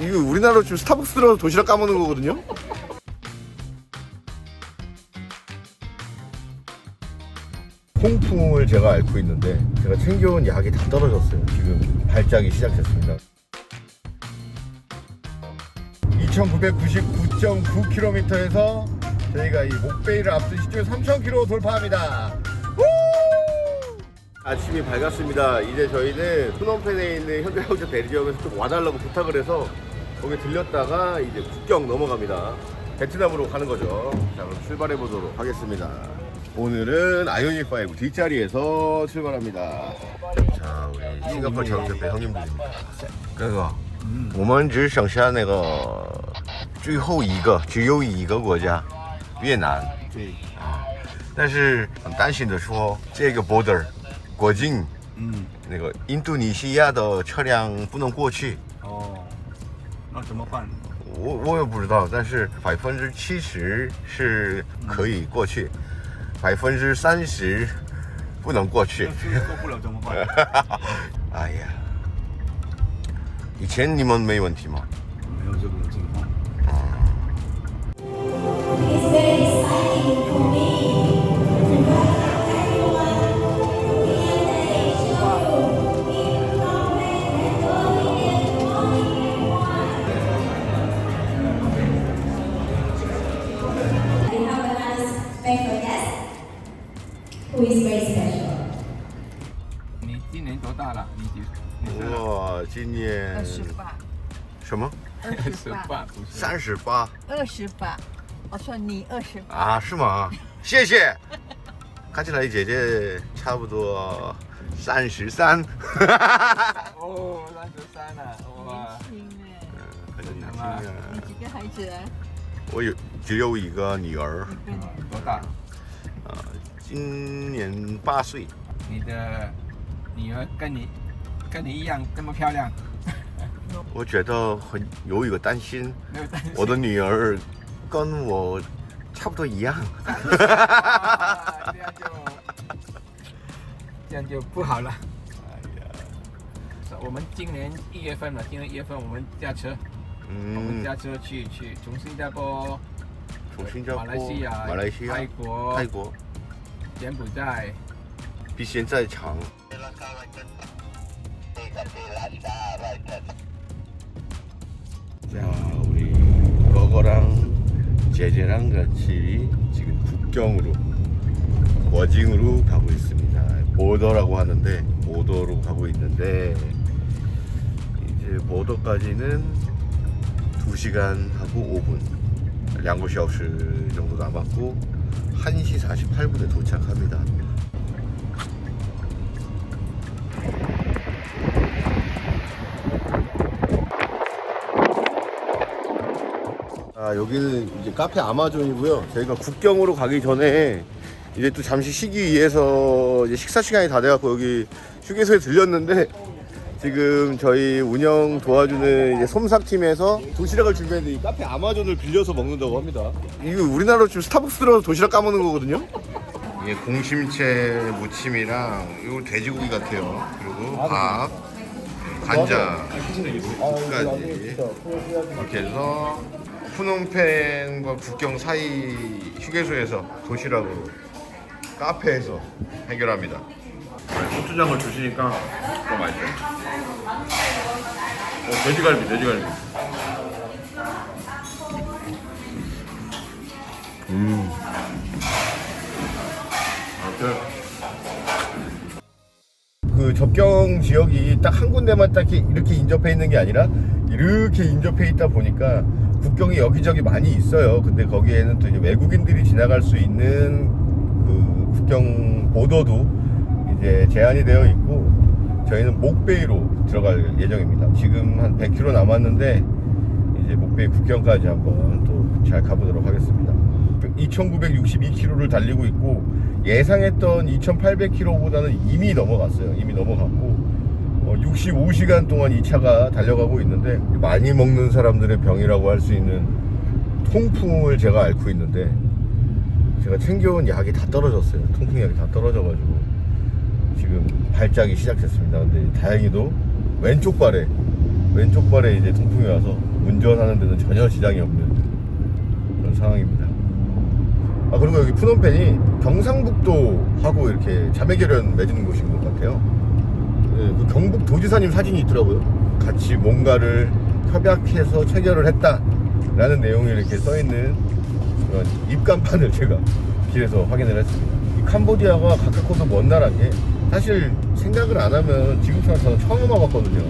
이거 우리나라로 지금 스타벅스 들어서 도시락 까먹는 거거든요? 통풍을 제가 앓고 있는데 제가 챙겨온 약이 다 떨어졌어요. 지금 발작이 시작했습니다. 2999.9km에서 저희가 이 목베이를 앞둔 시점 3000km 돌파합니다. 우! 아침이 밝았습니다. 이제 저희는 프놈펜에 있는 현대자동차 대리점에서 좀 와달라고 부탁을 해서 거기 들렸다가 이제 국경 넘어갑니다. 베트남으로 가는 거죠. 자, 그럼 출발해 보도록 하겠습니다. 오늘은 아이오닉 5 뒷자리에서 출발합니다. 자, 우리 싱가포르 자동차배 형님들입니다. 哥哥，我们只剩下那个最后一个，只有一个国家，越南。对，但是很担心的说，这个 border 国境嗯，那个印度尼西亚的车辆不能过去。 怎么办？我我也不知道，但是百分之七十是可以过去，百分之三十不能过去过不了怎么办？哎呀，以前你们没问题吗？没有这个情况。十十八？三十八二十八。我说你二十八，啊？是吗？谢谢。看起来姐姐差不多三十三，哦，三十三了，哇！年轻哎！很年轻啊啊。你几个孩子啊？我有只有一个女儿，多大？啊，今年八岁。你的女儿跟你跟你一样这么漂亮？我觉得很有一个担心。我的女儿跟我差不多一样。啊这样就这样就不好了。哎呀，我们今年一月份了，今年一月份我们驾车，嗯我们嗯，驾车去去从新加坡、从新加坡、马来西亚、马来西亚泰、国、泰国柬埔寨，比现在长。 자, 우리 거거랑 제제랑 같이 지금 국경으로 워징으로 가고 있습니다. 보더라고 하는데 보더로 가고 있는데 이제 보더까지는 2시간 하고 5분 양고시아우스 정도 남았고 1시 48분에 도착합니다. 아, 여기는 이제 카페 아마존이고요. 저희가 국경으로 가기 전에 이제 또 잠시 쉬기 위해서 이제 식사 시간이 다 돼갖고 여기 휴게소에 들렸는데 지금 저희 운영 도와주는 이제 솜삭팀에서 도시락을 준비했는데 이 카페 아마존을 빌려서 먹는다고 합니다. 이거 우리나라로 지금 스타벅스 들어서 도시락 까먹는 거거든요. 이게 공심채 무침이랑 이거 돼지고기 같아요. 그리고 밥, 간장까지 이렇게 해서 푸놈펜과 국경 사이 휴게소에서 도시락으로 카페에서 해결합니다. 고추장을 주시니까 더 맛있어요. 어, 돼지갈비, 돼지갈비. 음. 그 접경 지역이 딱 한 군데만 딱 이렇게 인접해 있는 게 아니라 이렇게 인접해 있다 보니까 국경이 여기저기 많이 있어요. 근데 거기에는 또 이제 외국인들이 지나갈 수 있는 그 국경 보도도 이제 제한이 되어 있고 저희는 목베이로 들어갈 예정입니다. 지금 한 100km 남았는데 이제 목베이 국경까지 한번 또 잘 가보도록 하겠습니다. 2,962km를 달리고 있고 예상했던 2,800km보다는 이미 넘어갔어요. 이미 넘어갔고 65시간 동안 이 차가 달려가고 있는데 많이 먹는 사람들의 병이라고 할 수 있는 통풍을 제가 앓고 있는데 제가 챙겨온 약이 다 떨어졌어요. 통풍약이 다 떨어져가지고 지금 발작이 시작했습니다. 근데 다행히도 왼쪽 발에 왼쪽 발에 이제 통풍이 와서 운전하는 데는 전혀 지장이 없는 그런 상황입니다. 아 그리고 여기 푸놈펜이 경상북도하고 이렇게 자매결연 맺는 곳인 것 같아요. 네, 그 경북 도지사님 사진이 있더라고요. 같이 뭔가를 협약해서 체결을 했다라는 내용이 이렇게 써 있는 그런 입간판을 제가 길에서 확인을 했습니다. 이 캄보디아가 가깝고도 먼 나라인데 사실 생각을 안 하면 지금처럼 저는 처음 와봤거든요.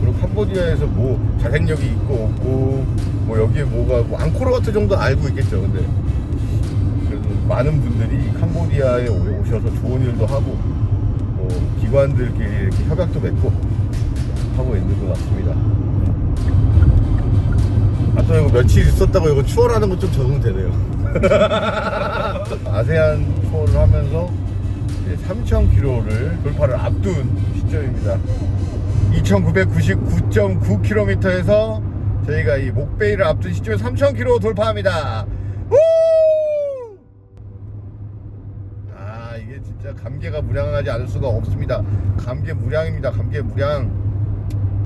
그리고 캄보디아에서 뭐 자생력이 있고 없고 뭐 여기에 뭐가 뭐 앙코르와트 정도 알고 있겠죠. 근데 많은 분들이 캄보디아에 오- 오셔서 좋은 일도 하고 뭐 기관들끼리 이렇게 협약도 맺고 하고 있는 것 같습니다. 아또 이거 며칠 있었다고 이거 추월하는 것 좀 적응되네요. 아세안 투어를 하면서 3,000km를 돌파를 앞둔 시점입니다. 2,999.9km에서 저희가 이 목베이를 앞둔 시점에 3,000km 돌파합니다. 우! 아 이게 진짜 감개가 무량하지 않을 수가 없습니다. 감개 무량입니다. 감개 무량.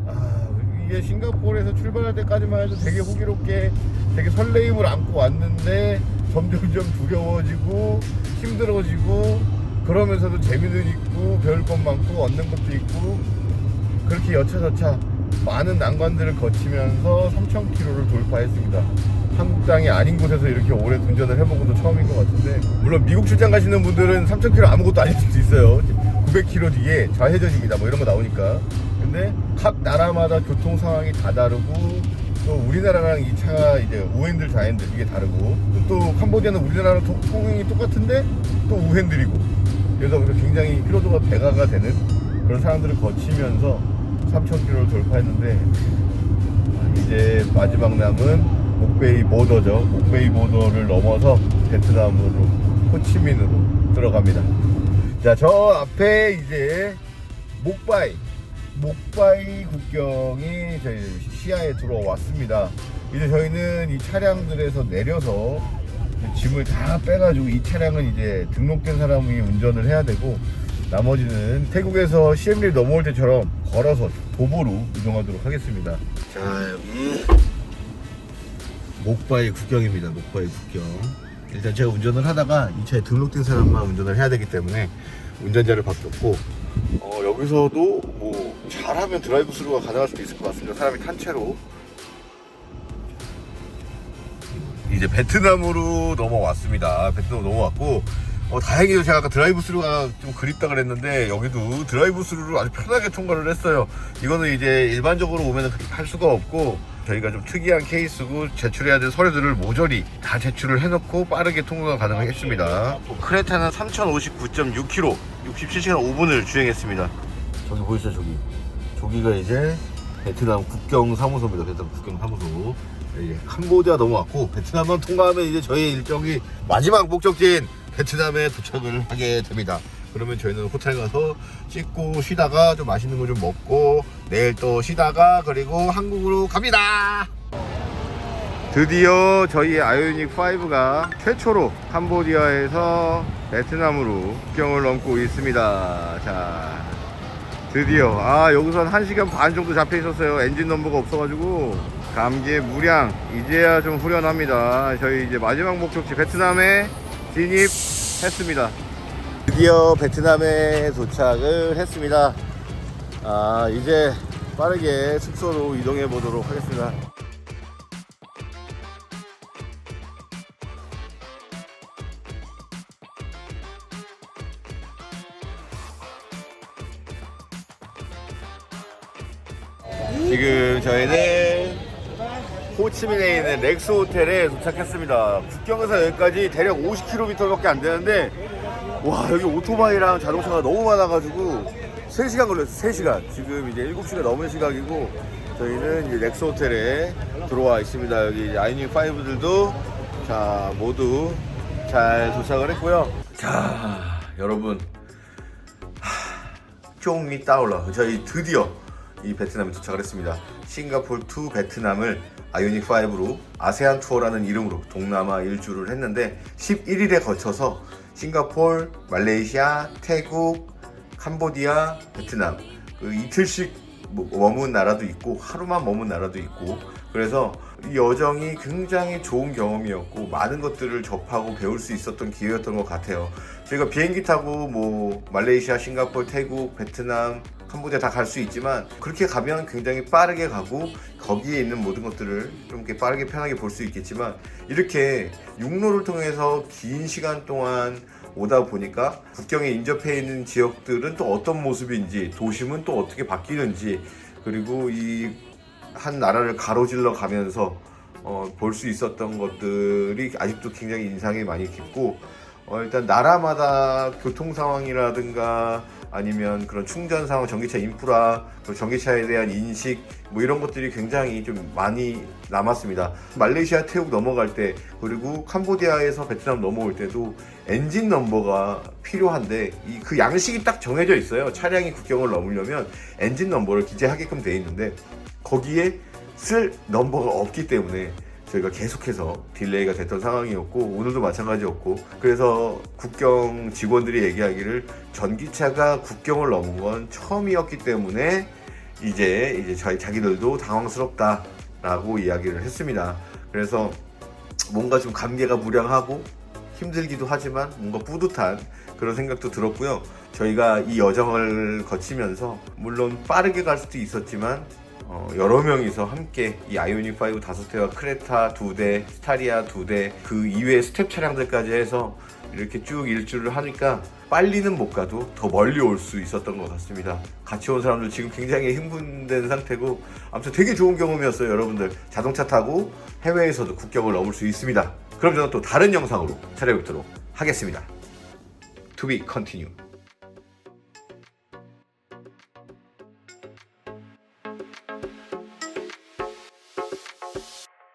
아 이게 싱가포르에서 출발할 때까지만 해도 되게 호기롭게 되게 설레임을 안고 왔는데 점점점 두려워지고 힘들어지고 그러면서도 재미는 있고 배울 것 많고 얻는 것도 있고 그렇게 여차저차 많은 난관들을 거치면서 3,000km를 돌파했습니다. 한국 땅이 아닌 곳에서 이렇게 오래 운전을 해본 것도 처음인 것 같은데 물론 미국 출장 가시는 분들은 3,000km 아무것도 아닐 수도 있어요. 900km 뒤에 좌회전입니다. 뭐 이런 거 나오니까. 근데 각 나라마다 교통 상황이 다 다르고 또 우리나라랑 이 차가 이제 우핸들 좌핸들 이게 다르고 또 캄보디아는 우리나라랑 통- 통행이 똑같은데 또 우핸들이고 그래서 굉장히 피로도가 배가가 되는 그런 상황들을 거치면서 3,000km를 돌파했는데 아, 이제 마지막 남은 목베이 보더죠. 목베이 보더를 넘어서 베트남으로 호치민으로 들어갑니다. 자, 저 앞에 이제 목바이 목바이 국경이 저희 시야에 들어왔습니다. 이제 저희는 이 차량들에서 내려서 짐을 다 빼가지고 이 차량은 이제 등록된 사람이 운전을 해야 되고 나머지는 태국에서 시엠리를 넘어올 때처럼 걸어서 도보로 이동하도록 하겠습니다. 자 여기 목바이 국경입니다. 목바이 국경. 일단 제가 운전을 하다가 이 차에 등록된 사람만 운전을 해야 되기 때문에 운전자를 바뀌었고 어, 여기서도 뭐 잘하면 드라이브 스루가 가능할 수도 있을 것 같습니다. 사람이 탄 채로 이제 베트남으로 넘어왔습니다. 베트남 넘어왔고 어, 다행히도 제가 아까 드라이브 스루가 좀 그립다 그랬는데 여기도 드라이브 스루를 아주 편하게 통과를 했어요. 이거는 이제 일반적으로 오면 그렇게 할 수가 없고 저희가 좀 특이한 케이스고 제출해야 될 서류들을 모조리 다 제출을 해놓고 빠르게 통과가 가능했습니다. 크레타는 3059.6km, 67시간 5분을 주행했습니다. 저기 보이시죠 저기 저기가 이제 베트남 국경 사무소입니다 베트남 국경 사무소 이제 캄보디아 넘어왔고 베트남만 통과하면 이제 저희 일정이 마지막 목적지인 베트남에 도착을 하게 됩니다 그러면 저희는 호텔 가서 씻고 쉬다가 좀 맛있는 거 좀 먹고 내일 또 쉬다가 그리고 한국으로 갑니다 드디어 저희 아이오닉 5가 최초로 캄보디아에서 베트남으로 국경을 넘고 있습니다. 자, 드디어 아 여기서 한 1시간 반 정도 잡혀 있었어요. 엔진 넘버가 없어가지고 감기에 무량 이제야 좀 후련합니다. 저희 이제 마지막 목적지 베트남에 진입했습니다. 드디어 베트남에 도착을 했습니다. 아 이제 빠르게 숙소로 이동해 보도록 하겠습니다. 호치민에 있는 렉스 호텔에 도착했습니다. 국경에서 여기까지 대략 50km밖에 안 되는데 와 여기 오토바이랑 자동차가 너무 많아가지고 3시간 걸렸어요. 3시간. 지금 이제 7시가 넘은 시각이고 저희는 이제 렉스 호텔에 들어와 있습니다. 여기 아이닉 5들도 자 모두 잘 도착을 했고요. 자 여러분 쫑미 따올라 저희 드디어 이 베트남에 도착을 했습니다 싱가포르 투 베트남을 아이오닉 5로 아세안 투어라는 이름으로 동남아 일주를 했는데 11일에 거쳐서 싱가포르, 말레이시아, 태국, 캄보디아, 베트남 그 이틀씩 뭐- 머문 나라도 있고 하루만 머문 나라도 있고 그래서 이 여정이 굉장히 좋은 경험이었고 많은 것들을 접하고 배울 수 있었던 기회였던 것 같아요. 저희가 비행기 타고 뭐 말레이시아, 싱가포르, 태국, 베트남, 캄보디아 다 갈 수 있지만 그렇게 가면 굉장히 빠르게 가고 거기에 있는 모든 것들을 좀 이렇게 빠르게 편하게 볼 수 있겠지만 이렇게 육로를 통해서 긴 시간 동안 오다 보니까 국경에 인접해 있는 지역들은 또 어떤 모습인지 도심은 또 어떻게 바뀌는지 그리고 이 한 나라를 가로질러 가면서 어, 볼 수 있었던 것들이 아직도 굉장히 인상이 많이 깊고 어, 일단 나라마다 교통 상황이라든가 아니면 그런 충전 상황, 전기차 인프라, 전기차에 대한 인식 뭐 이런 것들이 굉장히 좀 많이 남았습니다. 말레이시아, 태국 넘어갈 때 그리고 캄보디아에서 베트남 넘어올 때도 엔진 넘버가 필요한데 이 그 양식이 딱 정해져 있어요. 차량이 국경을 넘으려면 엔진 넘버를 기재하게끔 돼 있는데 거기에 쓸 넘버가 없기 때문에 저희가 계속해서 딜레이가 됐던 상황이었고 오늘도 마찬가지였고 그래서 국경 직원들이 얘기하기를 전기차가 국경을 넘은 건 처음이었기 때문에 이제 이제 저희 자기들도 당황스럽다라고 이야기를 했습니다. 그래서 뭔가 좀 감개가 무량하고 힘들기도 하지만 뭔가 뿌듯한 그런 생각도 들었고요. 저희가 이 여정을 거치면서 물론 빠르게 갈 수도 있었지만 어, 여러 명이서 함께 이 아이오닉 5 다섯 대와 크레타 두 대, 스타리아 두 대, 그 이외의 스텝 차량들까지 해서 이렇게 쭉 일주를 하니까 빨리는 못 가도 더 멀리 올 수 있었던 것 같습니다. 같이 온 사람들 지금 굉장히 흥분된 상태고 아무튼 되게 좋은 경험이었어요, 여러분들. 자동차 타고 해외에서도 국경을 넘을 수 있습니다. 그럼 저는 또 다른 영상으로 찾아뵙도록 하겠습니다. To be continue.